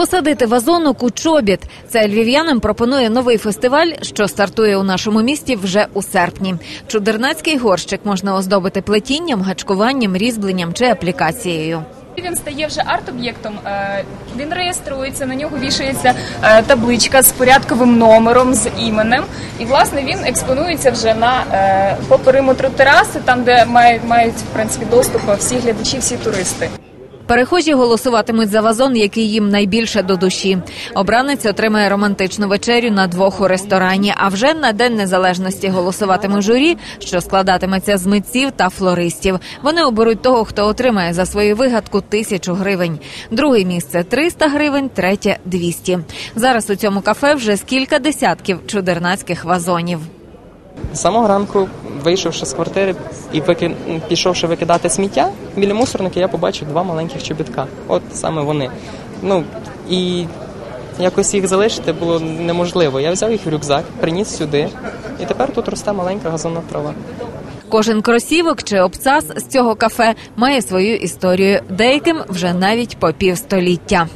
Посадити вазонок у чобіт. Це львів'янам пропонує новий фестиваль, що стартує у нашому місті вже у серпні. Чудернацький горщик можна оздобити плетінням, гачкуванням, різьбленням чи аплікацією. Він стає вже арт-об'єктом. е, Він реєструється, на нього вішається е, табличка з порядковим номером з іменем. І власне він експонується вже на е, по периметру тераси, там де мають мають в принципі доступ всі глядачі, всі туристи. Перехожі голосуватимуть за вазон, який їм найбільше до душі. Обранець отримає романтичну вечерю на двох у ресторані. А вже на день незалежності голосуватиме журі, що складатиметься з митців та флористів. Вони оберуть того, хто отримає за свою вигадку тисячу гривень. Друге місце 300 гривень, третє 200. Зараз у цьому кафе вже з кілька десятків чудернацьких вазонів. Самого ранку, вийшовши з квартири і вики... пішовши викидати сміття, біля мусорника я побачив два маленьких чобітка. От саме вони. Ну і якось їх залишити було неможливо. Я взяв їх в рюкзак, приніс сюди, і тепер тут росте маленька газонна трава. Кожен кросівок чи обцас з цього кафе має свою історію, деяким вже навіть по півстоліття.